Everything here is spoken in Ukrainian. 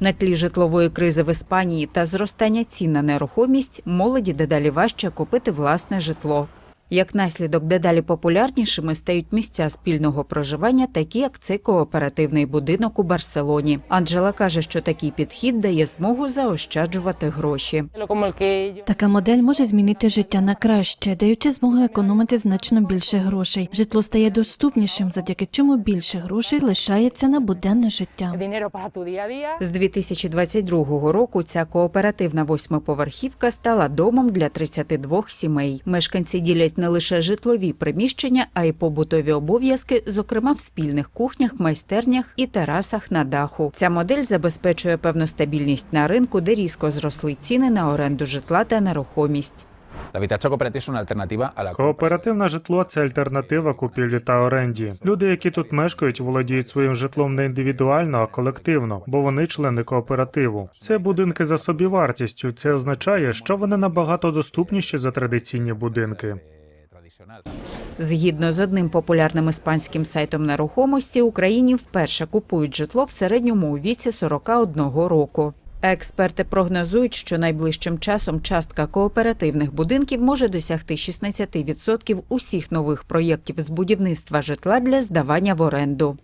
На тлі житлової кризи в Іспанії та зростання цін на нерухомість молоді дедалі важче купити власне житло. Як наслідок, дедалі популярнішими стають місця спільного проживання, такі як цей кооперативний будинок у Барселоні. Анджела каже, що такий підхід дає змогу заощаджувати гроші. Така модель може змінити життя на краще, даючи змогу економити значно більше грошей. Житло стає доступнішим, завдяки чому більше грошей лишається на буденне життя. З 2022 року ця кооперативна восьмиповерхівка стала домом для 32 сімей. Мешканці ділять не лише житлові приміщення, а й побутові обов'язки, зокрема в спільних кухнях, майстернях і терасах на даху. Ця модель забезпечує певну стабільність на ринку, де різко зросли ціни на оренду житла та нерухомість. Кооперативне житло це альтернатива купівлі та оренді. Люди, які тут мешкають, володіють своїм житлом не індивідуально, а колективно, бо вони члени кооперативу. Це будинки за собівартістю. Це означає, що вони набагато доступніші за традиційні будинки. Згідно з одним популярним іспанським сайтом нерухомості, Україні вперше купують житло в середньому у віці 41 року. Експерти прогнозують, що найближчим часом частка кооперативних будинків може досягти 16% усіх нових проєктів з будівництва житла для здавання в оренду.